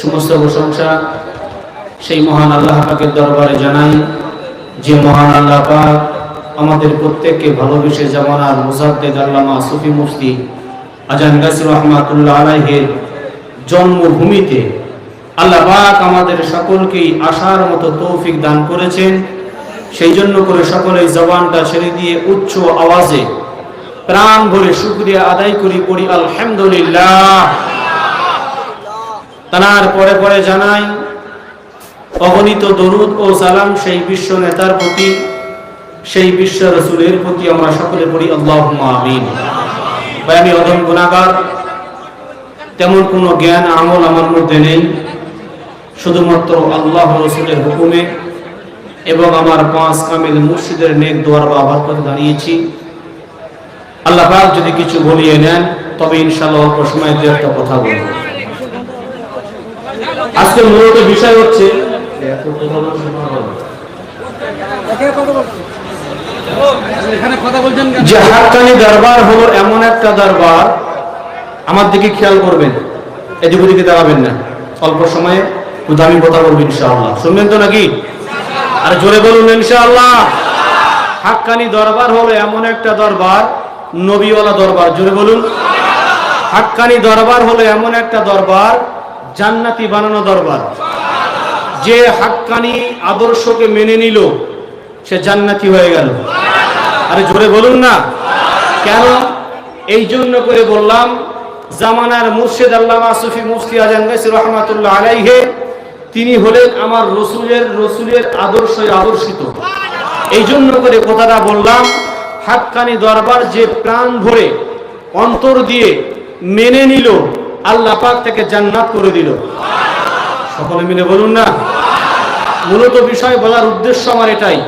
সমস্ত প্রশংসা সেই মহান আল্লাহ পাকের দরবারে জানাই, যে মহান আল্লাহ পাক আমাদের প্রত্যেককে ভালোবেসে জামানার মুজাদ্দেদ আল্লামা সুফি মুফতি আজান গাসির রহমাতুল্লাহ আলাইহের জন্মভূমিতে আল্লাহ পাক আমাদের সকলকেই আসার মতো তৌফিক দান করেছেন। সেই জন্য করে সকলেই জবানটা ছেড়ে দিয়ে উচ্চ আওয়াজে প্রাণ ভরে শুক্রিয়া আদায় করি, পড়ি আলহামদুলিল্লাহ। তার পরে পরে জানাই, অগণিত দরুদ ও সালাম সেই বিশ্ব নেতার প্রতি, সেই বিশ্ব রসুলের প্রতি আমরা সকলে পড়ি আল্লাহ আমিন। ভাই, আমি অদম গুণাগার। তেমন কোনো জ্ঞান, আমল আমার মধ্যে নেই। শুধুমাত্র আল্লাহ রসুলের হুকুমে এবং আমার পাঁচ কামিল মুর্শিদের নেক দোয়ার বা আবার করে দাঁড়িয়েছি আল্লাহ যদি কিছু বলিয়ে নেন, তবে ইনশাল্লাহ অল্প সময় দু একটা কথা বলব। আজকে মূলত বিষয় হচ্ছে? যে হাক্কানি দরবার হলো এমন একটা দরবার, আমার দিকে খেয়াল করবেন, এদিক ওদিকে দাঁড়াবেন না। অল্প সময়ে দামি কথা বলবেন ইনশাআল্লাহ। শুনবেন তো নাকি? আর জোরে বলুন ইনশাআল্লাহ। হাক্কানি দরবার হলো এমন একটা দরবার, নবীওয়ালা দরবার। জোরে বলুন। হাক্কানি দরবার হলো এমন একটা দরবার জান্নাতি বানানো দরবার। যে হাক্কানি আদর্শকে মেনে নিল, সে জান্নাতি হয়ে গেল। আরে জোরে বলুন না। কেন? এই জন্য করে বললাম, জামানার মুর্শিদ আল্লামা সুফি মুফতি আজান গাইসি রহমাতুল্লাহ আলাইহে, তিনি হলেন আমার রসুলের রসুলের আদর্শে আদর্শিত। এই জন্য করে কথাটা বললাম, হাক্কানি দরবার যে প্রাণ ভরে অন্তর দিয়ে মেনে নিল আল্লাহ পাক তাকে জান্নাত করে দিল। সকলে মিলে বলুন না? মূলত বিষয় বলার উদ্দেশ্য আমার এটাই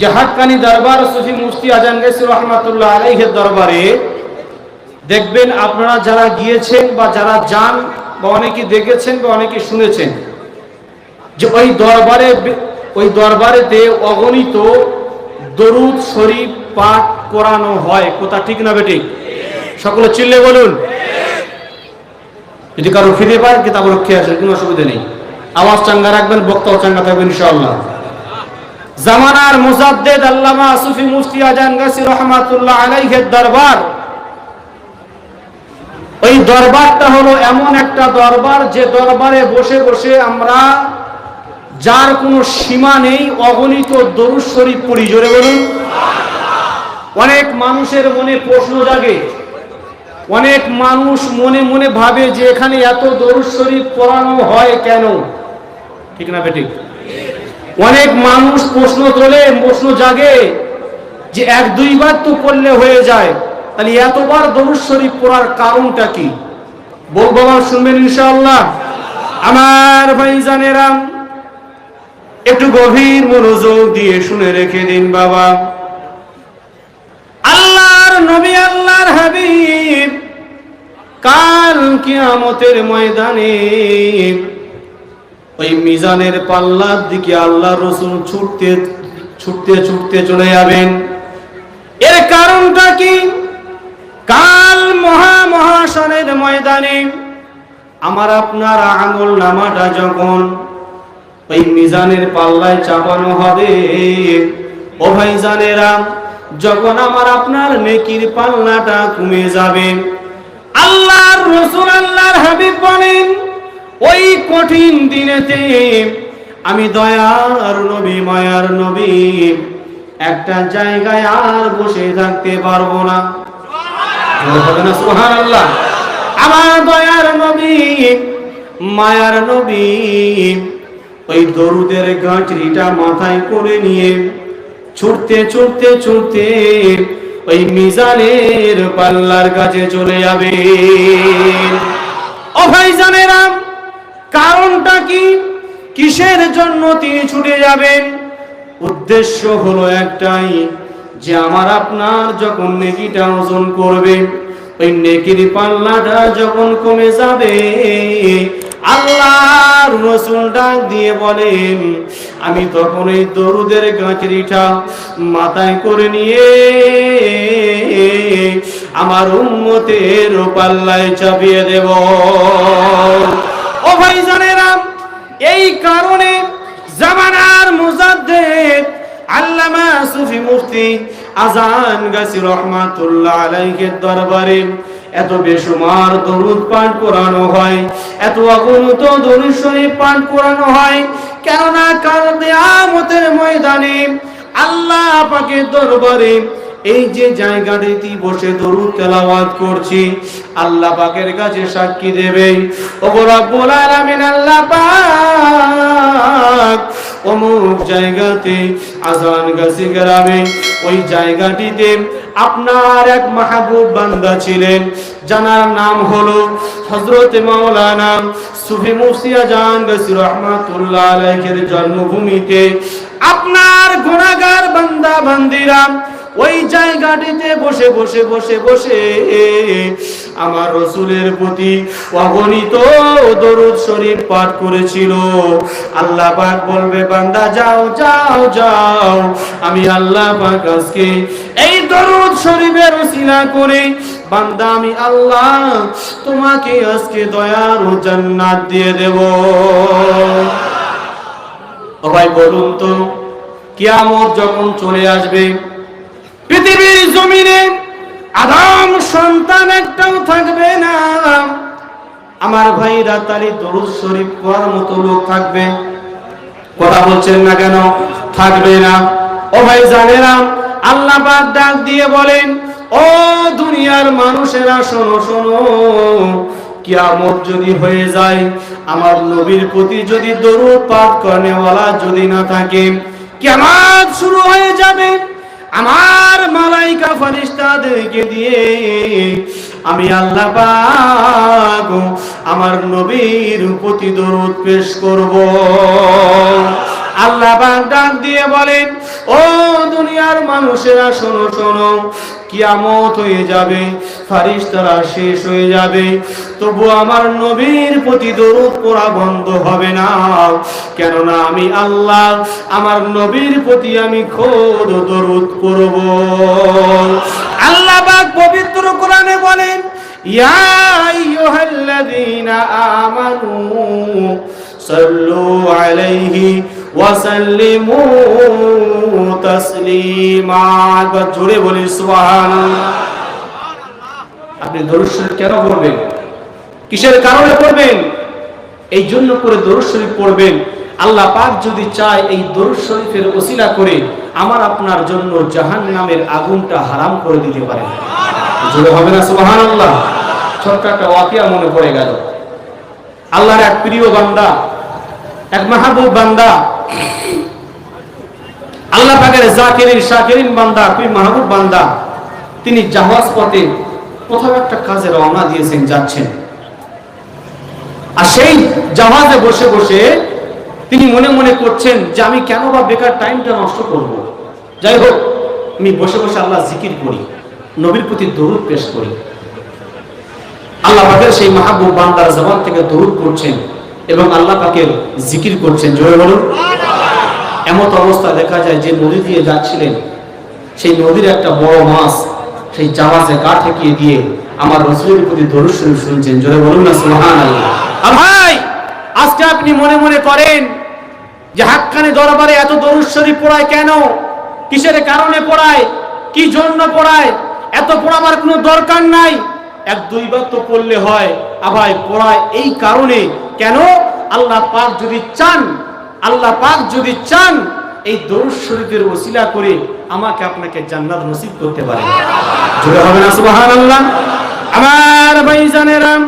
যে হাক্কানি দরবার সুফি মুফতি আজান গেছি রহমাতুল্লাহ আলাইহের দরবারে দেখবেন আপনারা যারা গিয়েছেন বা যারা যান বা অনেকে দেখেছেন বা অনেকে শুনেছেন যে ওই দরবারে ওই দরবারেতে অগণিত দরুদ শরীফ পাঠ করানো হয়। কোথা ঠিক না বেঠিক সকলে চিল্লে বলুন। যদি কারও ফিরে পায়, কিতাব রক্ষে আসেন, কোনো অসুবিধা নেই। আওয়াজ চাঙ্গা রাখবেন, বক্তাও চাঙ্গা থাকবেন, ইনশাআল্লাহ। জামানার মুজাদ্দেদ আল্লামা সুফি মুফতি আজান গাছি রহমাতুল্লাহ আলাইহের দরবার। ওই দরবারটা হলো এমন একটা দরবার, যে দরবারে বসে বসে আমরা যার কোনো সীমা নেই, অগণিত দরুদ শরীফ পড়ি, জোরে বলুন। অনেক মানুষের মনে প্রশ্ন জাগে অনেক মানুষ মনে মনে ভাবে যে এখানে এত দরুদ শরীফ পড়ানো হয় কেন? ঠিক না বেঠিক? অনেক মানুষ প্রশ্ন তোলে, প্রশ্ন জাগে যে এক দুইবার তো পড়লে হয়ে যায়, তাহলে এতবার দরুদ শরীফ পড়ার কারণটা কি? বলব শুনবেন ইনশাআল্লাহ। আমার ভাইজানেরা, একটু গভীর মনোযোগ দিয়ে শুনে রেখে দিন বাবা। নবী আল্লাহর হাবিব, কাল কিয়ামতের ময়দানে ওই মিজানের পাল্লার দিকে আল্লাহ রসুল ছুটতে ছুটতে ছুটতে চলে যাবেন। এর কারণটা কি? কাল মহা মহাসনের ময়দানে আমার আপনার আঙুল নামাটা যখন ওই মিজানের পাল্লায় চাপানো হবে, ও ভাই জানেরা যখন আমার আপনার নেকির পাল্লাটা কমে যাবে, আল্লাহর রসুল আল্লাহর হাবিব বলেন, ওই কঠিন দিনেতে আমি দয়ার নবী, মায়ার নবী, একটা জায়গায় আর বসে থাকতে পারব না। আমার দয়ার নবী, মায়ার নবী, ওই দরুদের গাঁটরিটা মাথায় করে নিয়ে ছুটতে ছুটতে ছুটতে ওই মিজানের পাল্লার কাছে চলে যাবে। ও ভাই জানেরা কারণটা কি? কিসের জন্য তিনি ছুটে যাবেন? উদ্দেশ্য হলো একটাই, যে আমার আপনার যখন নেকিটা ওজন করবে, ওই নেকির পাল্লাটা যখন কমে যাবে আল্লাহর রসুল ডাক দিয়ে বলেন, আমি তখন এই দরুদের গাছরিটা মাথায় করে নিয়ে আমার উম্মতের পাল্লায় চাপিয়ে দেব। ও ভাই জানেরাম এই কারণে জামানার মুজাদ্দেদ আল্লামা সুফি মুফতি আজান গাছি রহমাতুল্লাহ আলাইহির দরবারে এত বেসুমার দরুদ পাঠ করানো হয়, এত অগণিত দরুদ শরীফ পাঠ করানো হয়। কেননা কাল কিয়ামতের ময়দানে আল্লাহ পাকের দরবারে এই যে জায়গাটিতে বসে দরুদ তেলাওয়াত করছি, আল্লাহ পাকের কাছে সাক্ষী দেবে, ওগো রব্বুল আলামিন আল্লাহ পাক অমুক জায়গাতে আজান গাছি গ্রামে ওই জায়গাটিতে আপনার এক মাহবুব বান্দা ছিলেন, জানার নাম হলো হযরত মাওলানা সুফি মুসিয়া জান গসি রহমাতুল্লাহ আলাইহির জন্মভূমিতে। আপনার গুনাহগার বান্দা, বান্দিরা, ওই জায়গাটিতে বসে বসে বসে বসে আমার রসুলের প্রতি অগণিত দরুদ শরীফ পাঠ করেছিল। আল্লাহ পাক বলবে, বান্দা, যাও যাও যাও। আমি আল্লাহ পাক আজকে এই দরুদ শরীফের ওসিলা করে, বান্দা, আমি আল্লাহ তোমাকে আজকে দয়ার ও জান্নাত দিয়ে দেব। ভাই, বলুন তো, কিয়ামত যখন চলে আসবে, পৃথিবীর জমিনে আদম সন্তান একটাও থাকবে না। আমার ভাইরা তারি দরুদ শরীফ পড়ার মতো লোক থাকবে। কথা বলছেন না কেন? থাকবে না। ও ভাই জানেরা, আল্লাহ পাক ডাক দিয়ে বলেন, ও দুনিয়ার মানুষেরা, শোনো শোনো, কিয়ামত যদি হয়ে যায়, আমার নবীর প্রতি যদি দরুদ পাঠ করেওয়ালা যদি না থাকে, কিয়ামত শুরু হয়ে যাবে। আমার মালাইকা ফারিস্তাদেরকে দিয়ে আমি আল্লাহ পাক আমার নবীর প্রতি দরুদ পেশ করব। আল্লাহ পাক ডাক দিয়ে বলেন, ও দুনিয়ার মানুষেরা, শোনো শোনো কিয়ামত হয়ে যাবে, ফারিস্তারা শেষ হয়ে যাবে। তবু আমার নবীর প্রতি দরুদ পড়া বন্ধ হবে না। কেননা আমি আল্লাহ, আমার নবীর প্রতি আমি খোদ দরুদ করব আল্লাহ পাক পবিত্র কোরআনে বলেন, ইয়া আইয়ুহাল্লাযীনা আমানু সাল্লু আলাইহি ওয়া সাল্লিমু তাসলিমা জোরে বলি, সুবহানাল্লাহ। আপনি দরুদ শরীফ কেন পড়বেন? কিসের কারণে পড়বেন? এই জন্য করে দরুদ শরীফ পড়বেন। আল্লাহ পাক যদি চায় এই দরুদ শরীফের ওসিলা করে, আমার আপনার জন্য জাহান নামের আগুনটা হারাম করে দিতে পারে। জোরে হবে না, সুবহানাল্লাহ? ছোট্ট একটা মনে পড়ে গেল। আল্লাহর এক প্রিয় বান্দা, এক মাহবুব বান্দা আল্লাহ পাকের জাকিরিন, শাকিরিন বান্দা, তুই মাহবুব বান্দা, তিনি জাহাজ পথে কোথাও একটা কাজে রওনা দিয়েছেন, যাচ্ছেন। আর সেই জাহাজে বসে বসে তিনি মনে মনে করছেন যে আমি কেন বা বেকার টাইমটা নষ্ট করব। যাই হোক, আমি বসে বসে আল্লাহ জিকির করি, নবীর প্রতি দরুদ পেশ করি। আল্লাহ পাকের সেই মাহবুব বান্দার জবান থেকে দরুদ করছেন এবং আল্লাহ পাকের জিকির করছেন, জোরে বলুন। এমত অবস্থা দেখা যায় যে নদী দিয়ে যাচ্ছিলেন, সেই নদীর একটা বড় মাছ সেই জাহাজে গা ঠেকিয়ে দিয়ে আমার রসুলের প্রতি দরুদ শুনছেন, জোরে বলুন না আর ভাই, আজকে আপনি মনে মনে করেন যে হাক্কানি দরবারে এত দরুদ শরীফ পড়ায় কেন? কিসের কারণে পড়ায়? কি জন্য পড়ায়? এত পড়াবার কোনো দরকার নাই? এক দুইবার তো পড়লে হয়, আবার পড়ায় এই কারণে কেন? আল্লাহ পাক যদি চান, আল্লাহ পাক যদি চান, এই দরুদ শরীফের ওসিলা করে আমাকে আপনাকে জান্নাত নসিব করতে পারে। জোরে হবে না, সুবহানাল্লাহ? আমার ভাই জানেরাম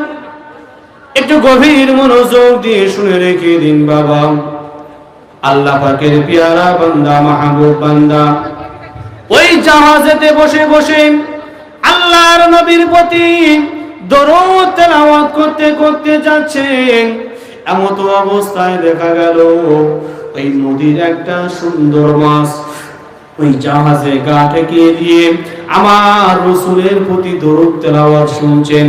একটু গভীর মনোযোগ দিয়ে শুনে রেখে দিন বাবা। আল্লাহ পাকের পিয়ারা বান্দা, মাহবুব বান্দা। ওই জাহাজেতে বসে বসে আল্লাহর নবীর প্রতি দরুদ তেলাওয়াত করতে করতে যাচ্ছেন। এমত অবস্থায় দেখা গেল, ওই নদীর একটা সুন্দর মাছ ওই জাহাজে গা ঠেকিয়ে দিয়ে আমার রসুলের প্রতি দরুদ তেলাওয়াত শুনছেন।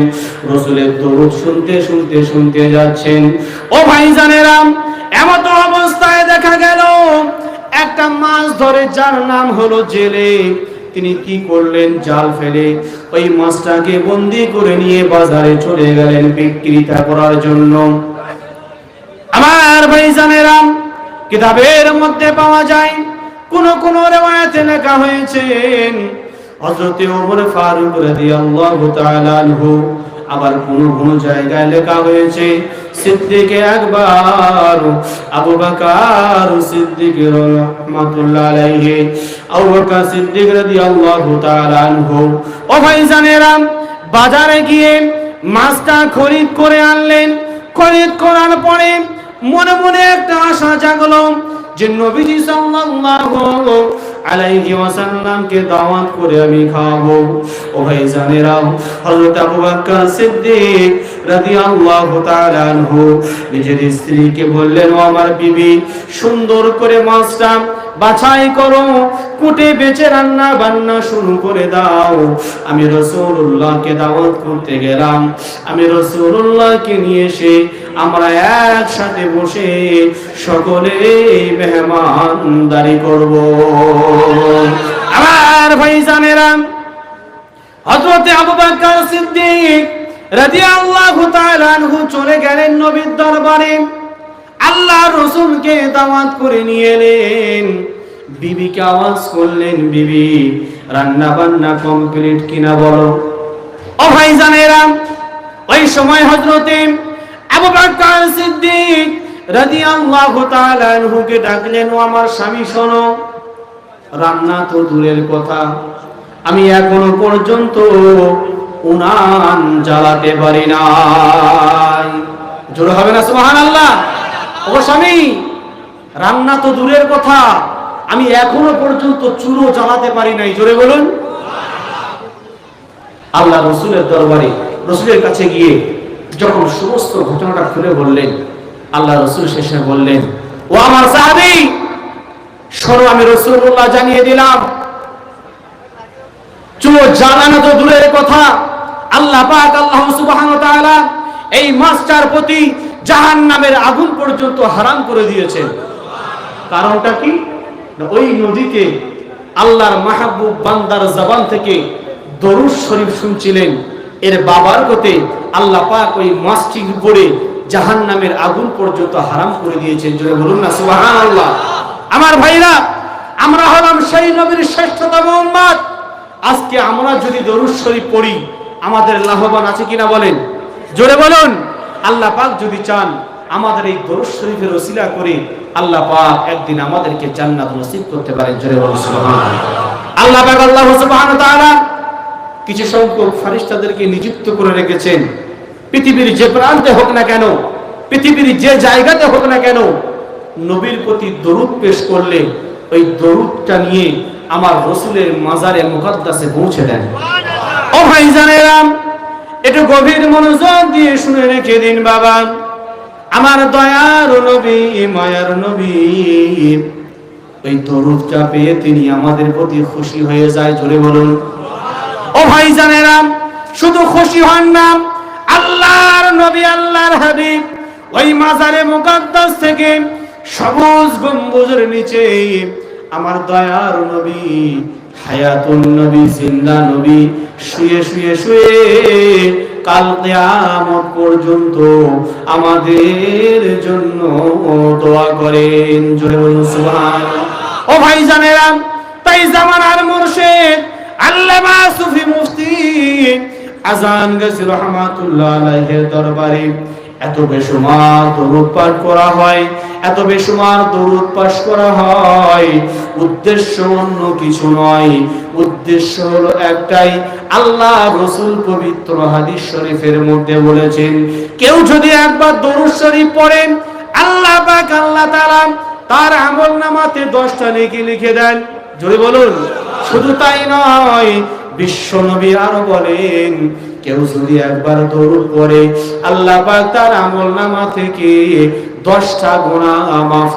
রসুলের দরুদ শুনতে শুনতে শুনতে যাচ্ছেন। ও ভাই জানেরাম এমত অবস্থায় দেখা গেল, একটা মাছ ধরে যার নাম হলো জেলে। তিনি কি করলেন? জাল ফেলে ওই মাছটাকে বন্দি করে নিয়ে বাজারে চলে গেলেন বিক্রিতা করার জন্য। আমার ভাই জানেরাম কিতাবের মধ্যে পাওয়া যায়, কোন কোন রেওয়ায়েতে লেখা হয়েছে, হযরতে ওমর ফারুক রাদিয়াল্লাহু তাআলা আনহু, আবার কোন কোন জায়গায় লেখা হয়েছে সিদ্দিক আকবর আবু বকর সিদ্দিক রাহমাতুল্লাহ আলাইহি, আবু বকর সিদ্দিক রাদিয়াল্লাহু তাআলা আনহু। ও ভাইজানেরা বাজারে গিয়ে মাছটা খরিদ করে আনলেন। খরিদ করার পরে মনে মনে একটা আশা জাগলো যে নবীজি সাল্লাল্লাহু আলাইহি ওয়াসাল্লামকে দাওয়াত করে আমি খাওয়াবো। ও ভাই জানেরাও হযরত আবু বকর সিদ্দিক রাদিয়াল্লাহু তাআলা আনহু নিজের স্ত্রীকে বললেন, ও আমার বিবি, সুন্দর করে মাছটা বাছাই করো, কুটে বেচে রান্না বান্না শুরু করে দাও। আমি রসুল্লাহকে দাওয়াত করতে গেলাম। আমি রসুল্লাহকে নিয়ে এসে আমরা একসাথে বসে সকলে মেহমানদারি করব। আমার ভাই জানেরাম হযরতে আবু বকর সিদ্দিক রাদিয়াল্লাহু তাআলা আনহু চলে গেলেন নবীর দরবারে। আল্লাহ রসুলকে দাওয়াত করে নিয়ে এলেন। বিবিকে আওয়াজ করলেন, বিবি রান্না বান্না কমপ্লিট কিনা বলো? ও ভাই জানেরা ওই সময় হজরতে আবু বকর সিদ্দিক রাদিয়াল্লাহু তাআলা আনহুকে ডাকলেন, ও আমার স্বামী, শোনো, রান্না তো দূরের কথা। আমি এখনও পর্যন্ত উনান জ্বালাতে পারি নাই। জোরে হবে না, সুবহানাল্লাহ। ও স্বামী, রান্না তো দূরের কথা। আমি এখনও পর্যন্ত চুলো জ্বালাতে পারি নাই। জোরে বলুন। আল্লাহ রসুলের দরবারে, রসুলের কাছে গিয়ে যখন সমস্ত ঘটনাটা খুলে বললেন, আল্লাহ রসুল শেষে বললেন, ও আমার সাহাবি, শোনো, আমি রসুল্লাহ জানিয়ে দিলাম। চুলো জ্বালানো তো দূরের কথা। আল্লাহ পাক, আল্লাহ তাআলা এই মাস্টার প্রতি জাহান নামের আগুন পর্যন্ত হারাম করে দিয়েছেন। কারণটা কি? ওই নদীতে আল্লাহর মাহবুব বান্দার জবান থেকে দরুদ শরীফ শুনছিলেন। এর বাবার কোতে আল্লাহ পাক ওই মাছটির উপরে জাহান নামের আগুন পর্যন্ত হারাম করে দিয়েছেন। জোরে বলুন না, সুবহানাল্লাহ। আমার ভাইরা, আমরা হলাম সেই নবীর শ্রেষ্ঠতম উম্মত আজকে আমরা যদি দরুদ শরীফ পড়ি, আমাদের লাভবান আছে কিনা বলেন? জোরে বলুন। আল্লাহ পাক যদি চান আমাদের এই দরুদ শরীফের ওসিলা করে আল্লাহ পাক একদিন আমাদেরকে জান্নাত নসিব করতে পারেন, জোরে বলুন সুবহানাল্লাহ। আল্লাহ পাক, আল্লাহ সুবহানাহু তাআলা কিছু সংখ্যক ফারিস্তাদেরকে নিযুক্ত করে রেখেছেন। পৃথিবীর যে প্রান্তে হোক না কেন, পৃথিবীর যে জায়গাতে হোক না কেন, নবীর প্রতি দরুদ পেশ করলে ওই দরুদটা নিয়ে আমার রসুলের মাজারে মুকদ্দাসে পৌঁছে দেন। ও ভাই জানেরাম, একটু গভীর মনোযোগ দিয়ে শুনে রেখে দিন বাবা। আমার দয়ার নবী, মায়ার নবী। ওই দরুদটা পেয়ে তিনি আমাদের প্রতি খুশি হয়ে যায়, জোরে বলুন। ও ভাই জানেরাম শুধু খুশি হন না, আল্লাহর নবী, আল্লাহর হাবিব, ওই মাজারে মুকদ্দাস থেকে সবুজ গম্বুজের নিচে আমার দয়ার নবী, হায়াতুন নবী, জিন্দা নবী, শুয়ে শুয়ে শুয়ে কাল কেয়ামত পর্যন্ত আমাদের জন্য দোয়া করেন। সুবহানাল্লাহ। ও ভাই জানেরাম তাই জামানার মুর্শিদ আল্লামা সুফি মুফতি আজান গেছে রহমাতুল্লাহ আলাইহির দরবারে। এত বেশুমার দরুদ পাঠ করা হয়, এত বেশুমার দরুদ পাঠ করা হয়। উদ্দেশ্য অন্য কিছু নয়, উদ্দেশ্য হলো একটাই। আল্লাহ রসুল পবিত্র হাদিস শরীফের মধ্যে বলেছেন, কেউ যদি একবার দরুদ শরীফ পড়েন আল্লাহ পাক আল্লাহ তাআলা তার আমল নামাতে দশটা নেকি লিখে দেন। জোরে বলুন। শুধু তাই নয়, বিশ্ব নবী আরও বলেন কেউ যদি একবার দৌড় করে আল্লাহ তার আমল নামা থেকে দশটা গোনা মাফ